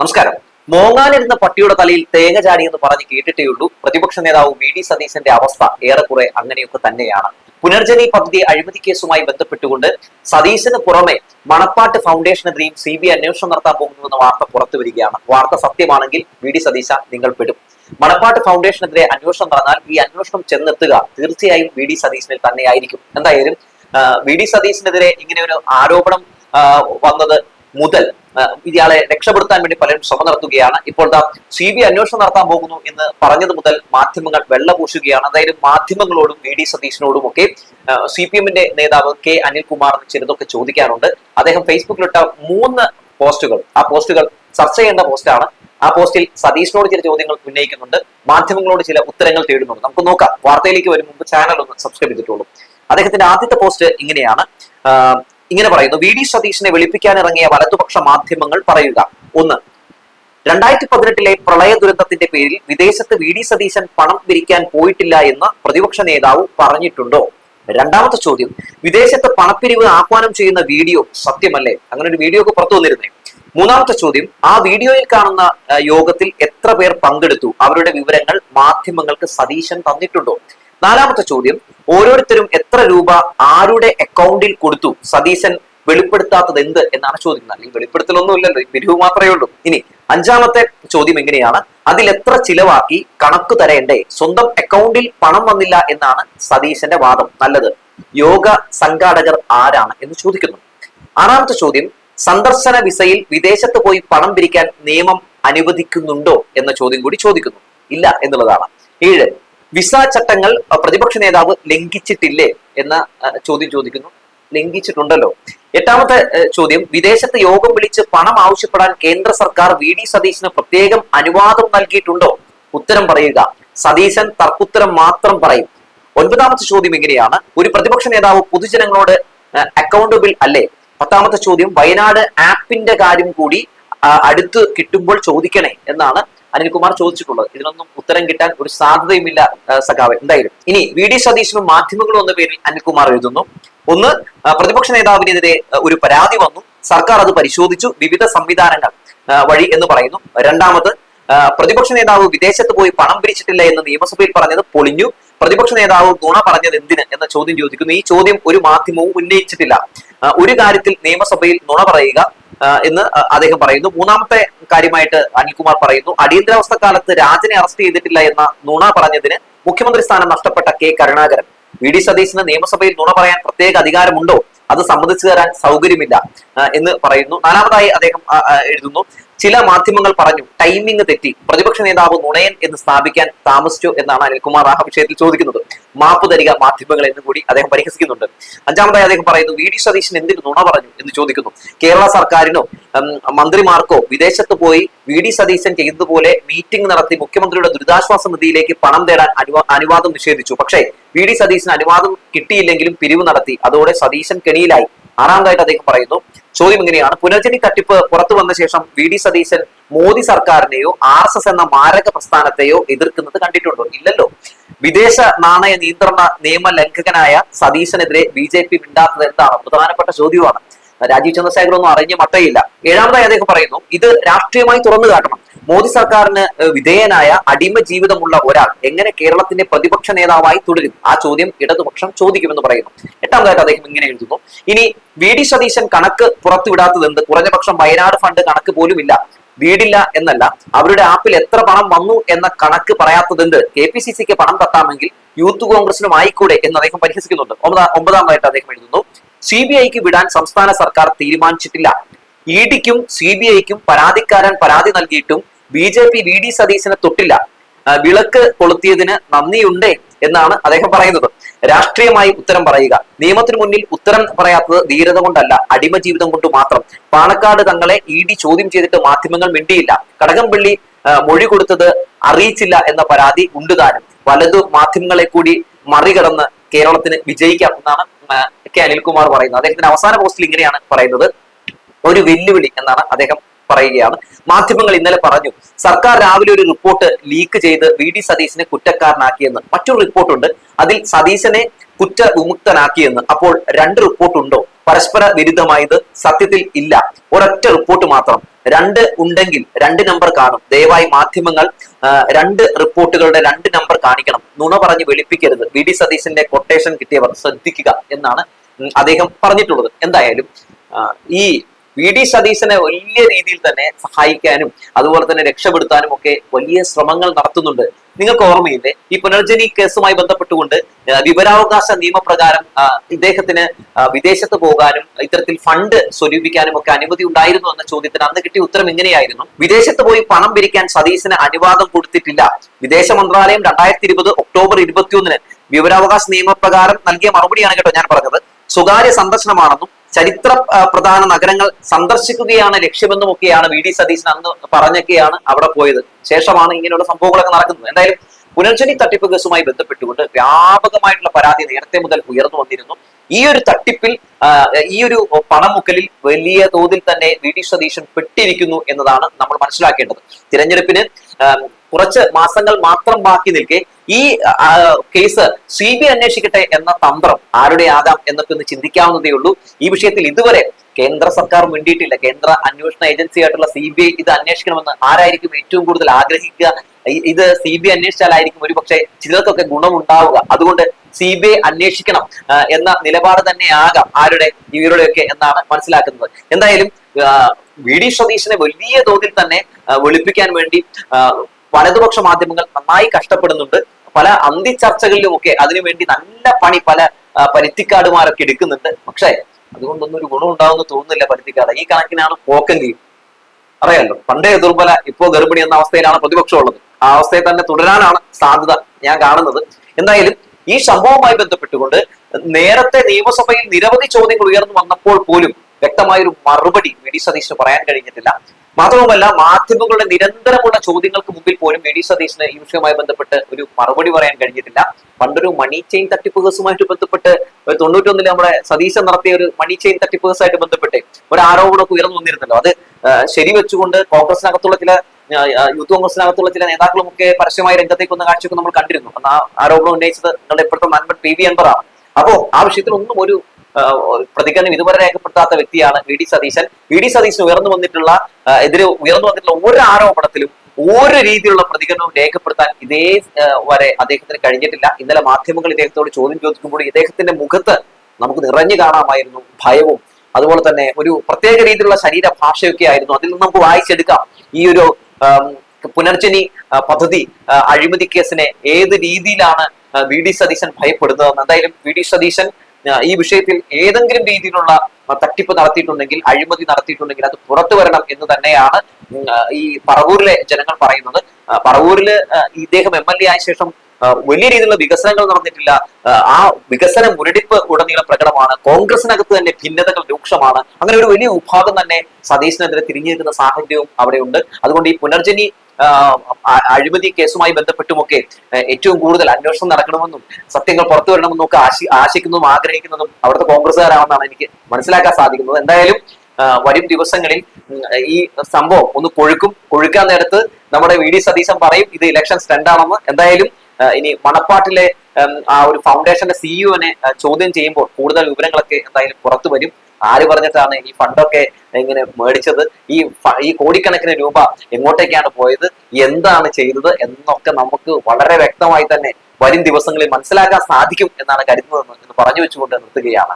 നമസ്കാരം. മോങ്ങാനിരുന്ന പട്ടിയുടെ തലയിൽ തേങ്ങ എന്ന് പറഞ്ഞ് കേട്ടിട്ടേ ഉള്ളൂ പ്രതിപക്ഷ നേതാവ് വി ഡി സതീശന്റെ അവസ്ഥ ഏറെക്കുറെ അങ്ങനെയൊക്കെ തന്നെയാണ്. പുനർജനി പദ്ധതി അഴിമതി കേസുമായി ബന്ധപ്പെട്ടുകൊണ്ട് സതീശന് പുറമെ മണപ്പാട്ട് ഫൗണ്ടേഷനെതിരെയും സി ബി അന്വേഷണം നടത്താൻ പോകുന്നുവെന്ന വാർത്ത പുറത്തു വരികയാണ്. വാർത്ത സത്യമാണെങ്കിൽ വി ഡി സതീശ നിങ്ങൾ പെടും. മണപ്പാട്ട് ഫൗണ്ടേഷനെതിരെ അന്വേഷണം നടന്നാൽ ഈ അന്വേഷണം ചെന്നെത്തുക തീർച്ചയായും വി ഡി സതീശനിൽ തന്നെയായിരിക്കും. എന്തായാലും വി ഡി സതീശനെതിരെ ഇങ്ങനെ ഒരു ആരോപണം വന്നത് മുതൽ ഇയാളെ രക്ഷപ്പെടുത്താൻ വേണ്ടി പലരും ശ്രമം നടത്തുകയാണ്. ഇപ്പോൾ ദാ സി ബി അന്വേഷണം നടത്താൻ പോകുന്നു എന്ന് പറഞ്ഞത് മുതൽ മാധ്യമങ്ങൾ വെള്ളപൂശുകയാണ്. അതായത് മാധ്യമങ്ങളോടും വി ഡി സതീശനോടും ഒക്കെ സി പി എമ്മിന്റെ നേതാവ് കെ അനിൽകുമാറിന് ചിലതൊക്കെ ചോദിക്കാറുണ്ട്. അദ്ദേഹം ഫേസ്ബുക്കിലിട്ട മൂന്ന് പോസ്റ്റുകൾ ആ പോസ്റ്റുകൾ ചർച്ച ചെയ്യേണ്ട പോസ്റ്റാണ്. ആ പോസ്റ്റിൽ സതീഷിനോട് ചില ചോദ്യങ്ങൾ ഉന്നയിക്കുന്നുണ്ട്. മാധ്യമങ്ങളോട് ചില ഉത്തരങ്ങൾ തേടുന്നുണ്ട്. നമുക്ക് നോക്കാം. വാർത്തയിലേക്ക് വരും മുമ്പ് ചാനൽ ഒന്ന് സബ്സ്ക്രൈബ് ചെയ്തിട്ടുള്ളൂ. അദ്ദേഹത്തിന്റെ ആദ്യത്തെ പോസ്റ്റ് ഇങ്ങനെയാണ്. ഇങ്ങനെ പറയുന്നു. വി ഡി സതീഷിനെ വെളുപ്പിക്കാനിറങ്ങിയ വലതുപക്ഷ മാധ്യമങ്ങൾ പറയുക. ഒന്ന് രണ്ടായിരത്തി പതിനെട്ടിലെ പ്രളയ ദുരന്തത്തിന്റെ പേരിൽ വിദേശത്ത് വി ഡി സതീശൻ പണം പിരിക്കാൻ പോയിട്ടില്ല എന്ന് പ്രതിപക്ഷ നേതാവ് പറഞ്ഞിട്ടുണ്ടോ? രണ്ടാമത്തെ ചോദ്യം വിദേശത്ത് പണപ്പിരിവ് ആഹ്വാനം ചെയ്യുന്ന വീഡിയോ സത്യമല്ലേ? അങ്ങനെ ഒരു വീഡിയോ ഒക്കെ പുറത്തു വന്നിരുന്നേ. മൂന്നാമത്തെ ചോദ്യം ആ വീഡിയോയിൽ കാണുന്ന യോഗത്തിൽ എത്ര പേർ പങ്കെടുത്തു? അവരുടെ വിവരങ്ങൾ മാധ്യമങ്ങൾക്ക് സതീശൻ തന്നിട്ടുണ്ടോ? നാലാമത്തെ ചോദ്യം ഓരോരുത്തരും എത്ര രൂപ ആരുടെ അക്കൗണ്ടിൽ കൊടുത്തു? സതീശൻ വെളിപ്പെടുത്താത്തത് എന്ത് എന്നാണ് ചോദിക്കുന്നത് അല്ലെങ്കിൽ വെളിപ്പെടുത്തലൊന്നുമില്ലല്ലോ ബിരുവ് മാത്രമേ ഉള്ളൂ. ഇനി അഞ്ചാമത്തെ ചോദ്യം എങ്ങനെയാണ്? അതിൽ എത്ര ചിലവാക്കി കണക്ക് തരേണ്ടേ? സ്വന്തം അക്കൗണ്ടിൽ പണം വന്നില്ല എന്നാണ് സതീശന്റെ വാദം. നല്ലത് യോഗ സംഘാടകർ ആരാണ് എന്ന് ചോദിക്കുന്നു. ആറാമത്തെ ചോദ്യം സന്ദർശന വിസയിൽ വിദേശത്ത് പോയി പണം പിരിക്കാൻ നിയമം അനുവദിക്കുന്നുണ്ടോ എന്ന ചോദ്യം കൂടി ചോദിക്കുന്നു. ഇല്ല എന്നുള്ളതാണ്. ഏഴ് വിസ ചട്ടങ്ങൾ പ്രതിപക്ഷ നേതാവ് ലംഘിച്ചിട്ടില്ലേ എന്ന ചോദ്യം ചോദിക്കുന്നു. ലംഘിച്ചിട്ടുണ്ടല്ലോ. എട്ടാമത്തെ ചോദ്യം വിദേശത്ത് യോഗം വിളിച്ച് പണം ആവശ്യപ്പെടാൻ കേന്ദ്ര സർക്കാർ വി ഡി സതീശന് പ്രത്യേകം അനുവാദം നൽകിയിട്ടുണ്ടോ? ഉത്തരം പറയുക. സതീശൻ തർക്കുത്തരം മാത്രം പറയും. ഒൻപതാമത്തെ ചോദ്യം എങ്ങനെയാണ് ഒരു പ്രതിപക്ഷ നേതാവ് പൊതുജനങ്ങളോട് അക്കൗണ്ടബിൾ അല്ലേ? പത്താമത്തെ ചോദ്യം വയനാട് ആപ്പിന്റെ കാര്യം കൂടി അടുത്ത് കിട്ടുമ്പോൾ ചോദിക്കണേ എന്നാണ് അനിൽകുമാർ ചോദിച്ചിട്ടുള്ളത്. ഇതിനൊന്നും ഉത്തരം കിട്ടാൻ ഒരു സാധ്യതയുമില്ല സഖാവ്. എന്തായാലും. ഇനി വി. ഡി. സതീശനും മാധ്യമങ്ങളും എന്ന പേരിൽ അനിൽകുമാർ എഴുതുന്നു. ഒന്ന് പ്രതിപക്ഷ നേതാവിനെതിരെ ഒരു പരാതി വന്നു. സർക്കാർ അത് പരിശോധിച്ചു. വിവിധ സംവിധാനങ്ങൾ വഴി എന്ന് പറയുന്നു. രണ്ടാമത് പ്രതിപക്ഷ നേതാവ് വിദേശത്ത് പോയി പണം പിരിച്ചിട്ടില്ല എന്ന് നിയമസഭയിൽ പറഞ്ഞത് പൊളിഞ്ഞു. പ്രതിപക്ഷ നേതാവ് നുണ പറഞ്ഞത് എന്തിന് എന്ന ചോദ്യം ചോദിക്കുന്നു. ഈ ചോദ്യം ഒരു മാധ്യമവും ഉന്നയിച്ചിട്ടില്ല. ഒരു കാര്യത്തിൽ നിയമസഭയിൽ നുണ പറയുക എന്ന് അദ്ദേഹം പറയുന്നു. മൂന്നാമത്തെ കാര്യമായിട്ട് അനിൽകുമാർ പറയുന്നു. അടിയന്തരാവസ്ഥ കാലത്ത് രാജനെ അറസ്റ്റ് ചെയ്തിട്ടില്ല എന്ന നുണ പറഞ്ഞതിന് മുഖ്യമന്ത്രി സ്ഥാനം നഷ്ടപ്പെട്ട കെ കരുണാകരൻ. വി ഡി സതീശന് നിയമസഭയിൽ നുണ പറയാൻ പ്രത്യേക അധികാരമുണ്ടോ? അത് സംബന്ധിച്ചു തരാൻ സൗകര്യമില്ല എന്ന് പറയുന്നു. നാലാമതായി അദ്ദേഹം എഴുതുന്നു. ചില മാധ്യമങ്ങൾ പറഞ്ഞു ടൈമിംഗ് തെറ്റി. പ്രതിപക്ഷ നേതാവ് നുണയൻ എന്ന് സ്ഥാപിക്കാൻ താമസിച്ചു എന്നാണ് അനിൽകുമാർ ആ വിഷയത്തിൽ ചോദിക്കുന്നത്. മാപ്പ് തരിക മാധ്യമങ്ങൾ എന്ന് കൂടി അദ്ദേഹം പരിഹസിക്കുന്നുണ്ട്. അഞ്ചാമതായി അദ്ദേഹം പറയുന്നു വി ഡി സതീശൻ എന്തിന് നുണ പറഞ്ഞു എന്ന് ചോദിക്കുന്നു. കേരള സർക്കാരിനോ മന്ത്രിമാർക്കോ വിദേശത്ത് പോയി വി ഡി സതീശൻ ചെയ്തതുപോലെ മീറ്റിംഗ് നടത്തി മുഖ്യമന്ത്രിയുടെ ദുരിതാശ്വാസ നിധിയിലേക്ക് പണം തേടാൻ അനുവാ- അനുവാദം നിഷേധിച്ചു. പക്ഷേ വി ഡി സതീശൻ അനുവാദം കിട്ടിയില്ലെങ്കിലും പിരിവ് നടത്തി. അതോടെ സതീശൻ കെണിയിലായി. ആറാമതായിട്ട് അദ്ദേഹം പറയുന്നു ചോദ്യം ഇങ്ങനെയാണ്. പുനർജനി തട്ടിപ്പ് പുറത്തു വന്ന ശേഷം വി ഡി സതീശൻ മോദി സർക്കാരിനെയോ ആർ എസ് എസ് എന്ന മാരക പ്രസ്ഥാനത്തെയോ എതിർക്കുന്നത് കണ്ടിട്ടുണ്ടോ? ഇല്ലല്ലോ. വിദേശ നാണയ നിയന്ത്രണ നിയമ ലംഘകനായ സതീശനെതിരെ ബി ജെ പി മിണ്ടാത്തത് എന്താണ്? പ്രധാനപ്പെട്ട ചോദ്യമാണ്. രാജീവ് ചന്ദ്രശേഖർ ഒന്നും അറിഞ്ഞ മട്ടയില്ല. ഏഴാമതായി അദ്ദേഹം പറയുന്നു ഇത് രാഷ്ട്രീയമായി തുറന്നു കാട്ടണം. മോദി സർക്കാരിന് വിധേയനായ അടിമ ജീവിതമുള്ള ഒരാൾ എങ്ങനെ കേരളത്തിന്റെ പ്രതിപക്ഷ നേതാവായി തുടരും ആ ചോദ്യം ഇടതുപക്ഷം ചോദിക്കുമെന്ന് പറയുന്നു. എട്ടാമതായിട്ട് അദ്ദേഹം ഇങ്ങനെ എഴുതുന്നു ഇനി വി ഡി സതീശൻ കണക്ക് പുറത്തുവിടാത്തത് എന്ത് കുറഞ്ഞപക്ഷം വയനാട് ഫണ്ട് കണക്ക് പോലും ഇല്ല വീടില്ല എന്നല്ല. അവരുടെ ആപ്പിൽ എത്ര പണം വന്നു എന്ന കണക്ക് പറയാത്തത് എന്ത് കെ പി സി സിക്ക് പണം തട്ടാമെങ്കിൽ യൂത്ത് കോൺഗ്രസിനും ആയിക്കൂടെ എന്ന് അദ്ദേഹം പരിഹസിക്കുന്നുണ്ട്. ഒമ്പതാം ഒമ്പതാമതായിട്ട് അദ്ദേഹം എഴുതുന്നു സി ബി ഐക്ക് വിടാൻ സംസ്ഥാന സർക്കാർ തീരുമാനിച്ചിട്ടില്ല. ഇ ഡിക്കും സി ബി ഐക്കും പരാതിക്കാരൻ പരാതി നൽകിയിട്ടും B J P V D സതീശനെ തൊട്ടില്ല. വിളക്ക് കൊളുത്തിയതിന് നന്ദിയുണ്ടേ എന്നാണ് അദ്ദേഹം പറയുന്നത്. രാഷ്ട്രീയമായി ഉത്തരം പറയുക. നിയമത്തിന് മുന്നിൽ ഉത്തരം പറയാത്തത് ധീരത കൊണ്ടല്ല അടിമ ജീവിതം കൊണ്ട് മാത്രം. പാണക്കാട് തങ്ങളെ ഇ ഡി ചോദ്യം ചെയ്തിട്ട് മാധ്യമങ്ങൾ മിണ്ടിയില്ല. കടകംപള്ളി മൊഴി കൊടുത്തത് അറിയിച്ചില്ല എന്ന പരാതി ഉണ്ട് താനും. വലതു മാധ്യമങ്ങളെ കൂടി മറികടന്ന് കേരളത്തിന് വിജയിക്കാം എന്നാണ് കെ അനിൽകുമാർ പറയുന്നത് അദ്ദേഹത്തിന്റെ അവസാന പോസ്റ്റിൽ ഇങ്ങനെയാണ് പറയുന്നത്. ഒരു വെല്ലുവിളി എന്നാണ് അദ്ദേഹം പറയുകയാണ്. മാധ്യമങ്ങൾ ഇന്നലെ പറഞ്ഞു സർക്കാർ രാവിലെ ഒരു റിപ്പോർട്ട് ലീക്ക് ചെയ്ത് വി ഡി സതീശനെ കുറ്റക്കാരനാക്കിയെന്ന്. മറ്റൊരു റിപ്പോർട്ടുണ്ട് അതിൽ സതീശനെ കുറ്റ വിമുക്തനാക്കിയെന്ന്. അപ്പോൾ രണ്ട് റിപ്പോർട്ടുണ്ടോ പരസ്പര വിരുദ്ധമായത് സത്യത്തിൽ ഇല്ല. ഒരൊറ്റ റിപ്പോർട്ട് മാത്രം. രണ്ട് ഉണ്ടെങ്കിൽ രണ്ട് നമ്പർ കാണും. ദയവായി മാധ്യമങ്ങൾ രണ്ട് റിപ്പോർട്ടുകളുടെ രണ്ട് നമ്പർ കാണിക്കണം. നുണ പറഞ്ഞ് വെളുപ്പിക്കരുത്. വി ഡി സതീശന്റെ കൊട്ടേഷൻ കിട്ടിയവർ ശ്രദ്ധിക്കുക എന്നാണ് അദ്ദേഹം പറഞ്ഞിട്ടുള്ളത്. എന്തായാലും ഈ വി ഡി സതീശനെ വലിയ രീതിയിൽ തന്നെ സഹായിക്കാനും അതുപോലെ തന്നെ രക്ഷപ്പെടുത്താനും ഒക്കെ വലിയ ശ്രമങ്ങൾ നടത്തുന്നുണ്ട്. നിങ്ങൾക്ക് ഓർമ്മയില്ലേ ഈ പുനർജനി കേസുമായി ബന്ധപ്പെട്ടുകൊണ്ട് വിവരാവകാശ നിയമപ്രകാരം ഇദ്ദേഹത്തിന് വിദേശത്ത് പോകാനും ഇത്തരത്തിൽ ഫണ്ട് സ്വരൂപിക്കാനും ഒക്കെ അനുമതി ഉണ്ടായിരുന്നു എന്ന ചോദ്യത്തിന് അന്ന് കിട്ടിയ ഉത്തരം ഇങ്ങനെയായിരുന്നു. വിദേശത്ത് പോയി പണം പിരിക്കാൻ സതീശന് അനുവാദം കൊടുത്തിട്ടില്ല. വിദേശ മന്ത്രാലയം രണ്ടായിരത്തി ഇരുപത് ഒക്ടോബർ ഇരുപത്തിയൊന്നിന് വിവരാവകാശ നിയമപ്രകാരം നൽകിയ മറുപടിയാണ് കേട്ടോ ഞാൻ പറഞ്ഞത്. സ്വകാര്യ സന്ദർശനമാണെന്നും ചരിത്ര പ്രധാന നഗരങ്ങൾ സന്ദർശിക്കുകയാണ് ലക്ഷ്യമെന്നും ഒക്കെയാണ് വി ഡി സതീശൻ അന്ന് പറഞ്ഞൊക്കെയാണ് അവിടെ പോയത്. ശേഷമാണ് ഇങ്ങനെയുള്ള സംഭവങ്ങളൊക്കെ നടക്കുന്നത്. എന്തായാലും പുനർജനി തട്ടിപ്പ് കേസുമായി ബന്ധപ്പെട്ടുകൊണ്ട് വ്യാപകമായിട്ടുള്ള പരാതി നേരത്തെ മുതൽ ഉയർന്നു വന്നിരുന്നു. ഈ ഒരു തട്ടിപ്പിൽ ഈ ഒരു പണമുക്കലിൽ വലിയ തോതിൽ തന്നെ വി ഡി സതീശൻ പെട്ടിരിക്കുന്നു എന്നതാണ് നമ്മൾ മനസ്സിലാക്കേണ്ടത്. തിരഞ്ഞെടുപ്പിന് കുറച്ച് മാസങ്ങൾ മാത്രം ബാക്കി നിൽക്കെ ഈ കേസ് സി ബി അന്വേഷിക്കട്ടെ എന്ന തന്ത്രം ആരുടെ ആകാം എന്നൊക്കെ ഒന്ന് ചിന്തിക്കാവുന്നതേ ഉള്ളൂ. ഈ വിഷയത്തിൽ ഇതുവരെ കേന്ദ്ര സർക്കാർ മിണ്ടിയിട്ടില്ല. കേന്ദ്ര അന്വേഷണ ഏജൻസി ആയിട്ടുള്ള സി ബി ഐ ഇത് അന്വേഷിക്കണമെന്ന് ആരായിരിക്കും ഏറ്റവും കൂടുതൽ ആഗ്രഹിക്കുക? ഇത് സി ബി ഐ അന്വേഷിച്ചാലായിരിക്കും ഒരു പക്ഷേ ചിലർക്കൊക്കെ ഗുണമുണ്ടാവുക. അതുകൊണ്ട് സി ബി ഐ അന്വേഷിക്കണം എന്ന നിലപാട് തന്നെ ആകാം ആരുടെ ഇവരുടെയൊക്കെ എന്നാണ് മനസ്സിലാക്കുന്നത്. എന്തായാലും വി ഡി സതീശനെ വലിയ തോതിൽ തന്നെ വെളുപ്പിക്കാൻ വേണ്ടി വലതുപക്ഷ മാധ്യമങ്ങൾ നന്നായി കഷ്ടപ്പെടുന്നുണ്ട്. പല അന്തി ചർച്ചകളിലുമൊക്കെ അതിനുവേണ്ടി നല്ല പണി പല പരുത്തിക്കാടുമാരൊക്കെ എടുക്കുന്നുണ്ട്. പക്ഷേ അതുകൊണ്ടൊന്നും ഒരു ഗുണം ഉണ്ടാവുമെന്ന് തോന്നുന്നില്ല പരുത്തിക്കാട് ഈ കണക്കിനാണ് പോക്കെങ്കിൽ അറിയാലോ പണ്ടേ ദുർബല ഇപ്പോ ഗർഭിണി എന്ന അവസ്ഥയിലാണ് പ്രതിപക്ഷം ഉള്ളത് ആ അവസ്ഥയിൽ തന്നെ തുടരാനാണ് സാധ്യത ഞാൻ കാണുന്നത്. എന്തായാലും ഈ സംഭവവുമായി ബന്ധപ്പെട്ടുകൊണ്ട് നേരത്തെ നിയമസഭയിൽ നിരവധി ചോദ്യങ്ങൾ ഉയർന്നു വന്നപ്പോൾ പോലും വ്യക്തമായ ഒരു മറുപടി വി ഡി പറയാൻ കഴിഞ്ഞിട്ടില്ല. മാത്രവുമല്ല മാധ്യമങ്ങളുടെ നിരന്തരമുള്ള ചോദ്യങ്ങൾക്ക് മുമ്പിൽ പോലും വി ഡി സതീശന് ഈ വിഷയവുമായി ബന്ധപ്പെട്ട് ഒരു മറുപടി പറയാൻ കഴിഞ്ഞിട്ടില്ല. പണ്ടൊരു മണി ചെയിൻ തട്ടിപ്പ് കേസുമായിട്ട് ബന്ധപ്പെട്ട് തൊണ്ണൂറ്റൊന്നിൽ നമ്മുടെ സതീശൻ നടത്തിയ ഒരു മണി ചെയിൻ തട്ടിപ്പ് കേസുമായിട്ട് ബന്ധപ്പെട്ട് ഒരു ആരോപണമൊക്കെ ഉയർന്നു വന്നിരുന്നല്ലോ. അത് ശരി വെച്ചുകൊണ്ട് കോൺഗ്രസിനകത്തുള്ള ചില യൂത്ത് കോൺഗ്രസിനകത്തുള്ള ചില നേതാക്കളും ഒക്കെ പരസ്യമായി രംഗത്തേക്ക് വന്ന കാഴ്ചയൊക്കെ നമ്മൾ കണ്ടിരുന്നു. ആ ആരോപണം ഉന്നയിച്ചത് നിങ്ങളുടെ ഇപ്പോഴത്തെ നൻപൻ പി വി അൻപറാണ് അപ്പോ ആ വിഷയത്തിൽ ഒന്നും ഒരു പ്രതികരണം ഇതുവരെ രേഖപ്പെടുത്താത്ത വ്യക്തിയാണ് V D Satheesan. V D Satheesan ഉയർന്നു വന്നിട്ടുള്ള എതിരെ ഉയർന്നു വന്നിട്ടുള്ള ഒരു ആരോപണത്തിലും ഒരു രീതിയിലുള്ള പ്രതികരണവും രേഖപ്പെടുത്താൻ ഇതേ വരെ അദ്ദേഹത്തിന് കഴിഞ്ഞിട്ടില്ല. ഇന്നലെ മാധ്യമങ്ങൾ ഇദ്ദേഹത്തോട് ചോദ്യം ചോദിക്കുമ്പോൾ ഇദ്ദേഹത്തിന്റെ മുഖത്ത് നമുക്ക് നിറഞ്ഞു കാണാമായിരുന്നു ഭയവും. അതുപോലെ തന്നെ ഒരു പ്രത്യേക രീതിയിലുള്ള ശരീരഭാഷയൊക്കെ ആയിരുന്നു. അതിൽ നിന്ന് നമുക്ക് വായിച്ചെടുക്കാം. ഈ ഒരു പുനർജനി പദ്ധതി അഴിമതി കേസിനെ ഏത് രീതിയിലാണ് വി ഡി സതീശൻ ഭയപ്പെടുന്നതെന്ന് എന്തായാലും വി ഡി സതീശൻ ഈ വിഷയത്തിൽ ഏതെങ്കിലും രീതിയിലുള്ള തട്ടിപ്പ് നടത്തിയിട്ടുണ്ടെങ്കിൽ അഴിമതി നടത്തിയിട്ടുണ്ടെങ്കിൽ അത് പുറത്തു വരണം എന്ന് തന്നെയാണ് ഈ പറവൂരിലെ ജനങ്ങൾ പറയുന്നത്. പറവൂരിൽ ഇദ്ദേഹം എം എൽ എ ആയ ശേഷം വലിയ രീതിയിലുള്ള വികസനങ്ങൾ നടന്നിട്ടില്ല. ആ, വികസന മുരടിപ്പ് ഉടനീളം പ്രകടമാണ്. കോൺഗ്രസിനകത്ത് തന്നെ ഭിന്നതകൾ രൂക്ഷമാണ്. അങ്ങനെ ഒരു വലിയ വിഭാഗം തന്നെ സതീശനെതിരെ തിരിഞ്ഞു നിൽക്കുന്ന സാഹചര്യവും അവിടെയുണ്ട്. അതുകൊണ്ട് ഈ പുനർജനി അഴിമതി കേസുമായി ബന്ധപ്പെട്ടുമൊക്കെ ഏറ്റവും കൂടുതൽ അന്വേഷണം നടക്കണമെന്നും സത്യങ്ങൾ പുറത്തു വരണമെന്നും ഒക്കെ ആശി ആശിക്കുന്നതും ആഗ്രഹിക്കുന്നതും അവിടുത്തെ കോൺഗ്രസ്സുകാരാണെന്നാണ് എനിക്ക് മനസ്സിലാക്കാൻ സാധിക്കുന്നത്. എന്തായാലും വരും ദിവസങ്ങളിൽ ഈ സംഭവം ഒന്ന് കൊഴുക്കും കൊഴുക്കാൻ നേരത്ത് നമ്മുടെ വി ഡി സതീശൻ പറയും ഇത് ഇലക്ഷൻ സ്റ്റണ്ടാണെന്ന് എന്തായാലും ഇനി മണപ്പാട്ടിലെ ആ ഒരു ഫൗണ്ടേഷന്റെ സിഇഒനെ ചോദ്യം ചെയ്യുമ്പോൾ കൂടുതൽ വിവരങ്ങളൊക്കെ എന്തായാലും പുറത്തു വരും. ആര് പറഞ്ഞിട്ടാണ് ഈ ഫണ്ടൊക്കെ ഇങ്ങനെ മേടിച്ചത്? ഈ ഈ കോടിക്കണക്കിന് രൂപ എങ്ങോട്ടേക്കാണ് പോയത്? എന്താണ് ചെയ്തത്? എന്നൊക്കെ നമുക്ക് വളരെ വ്യക്തമായി തന്നെ വരും ദിവസങ്ങളിൽ മനസ്സിലാക്കാൻ സാധിക്കും എന്നാണ് കരുതുന്നത് എന്ന് പറഞ്ഞു വെച്ചുകൊണ്ട് നിർത്തുകയാണ്.